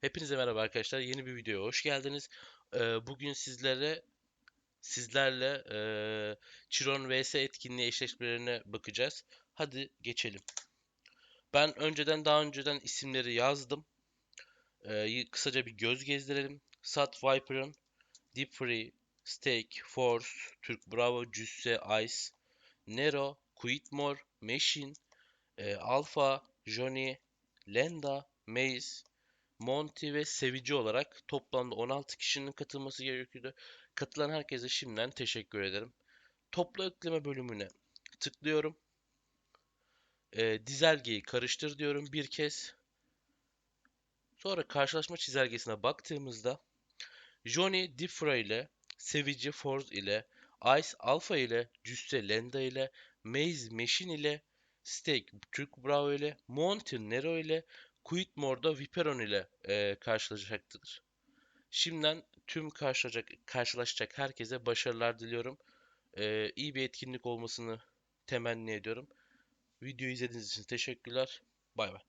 Hepinize merhaba arkadaşlar. Yeni bir videoya hoş geldiniz. Ee, bugün sizlere sizlerle e, Chiron vs etkinliği eşleşmelerine bakacağız. Hadi geçelim. Ben önceden daha önceden isimleri yazdım. Ee, kısaca bir göz gezdirelim. Sat Viper'ın Deep Free, Stake, Force, Türk Bravo, Cüsse, Ice, Nero, Quitmore, Machine, e, Alpha, Johnny, Lenda, Maze, Monty ve Sevici olarak toplamda 16 kişinin katılması gerekiyordu. Katılan herkese şimdiden teşekkür ederim. Toplu ekleme bölümüne tıklıyorum. E, dizelgeyi karıştır diyorum bir kez. Sonra karşılaşma çizelgesine baktığımızda Johnny Diffra ile Sevici Force ile Ice Alpha ile Cüsse Lenda ile Maze Machine ile Stake Türk Bravo ile Mountain Nero ile Quidmore'da Viperon ile e, karşılaşacaktır. Şimdiden tüm karşılaşacak, karşılaşacak herkese başarılar diliyorum. E, iyi bir etkinlik olmasını temenni ediyorum. Videoyu izlediğiniz için teşekkürler. Bay bay.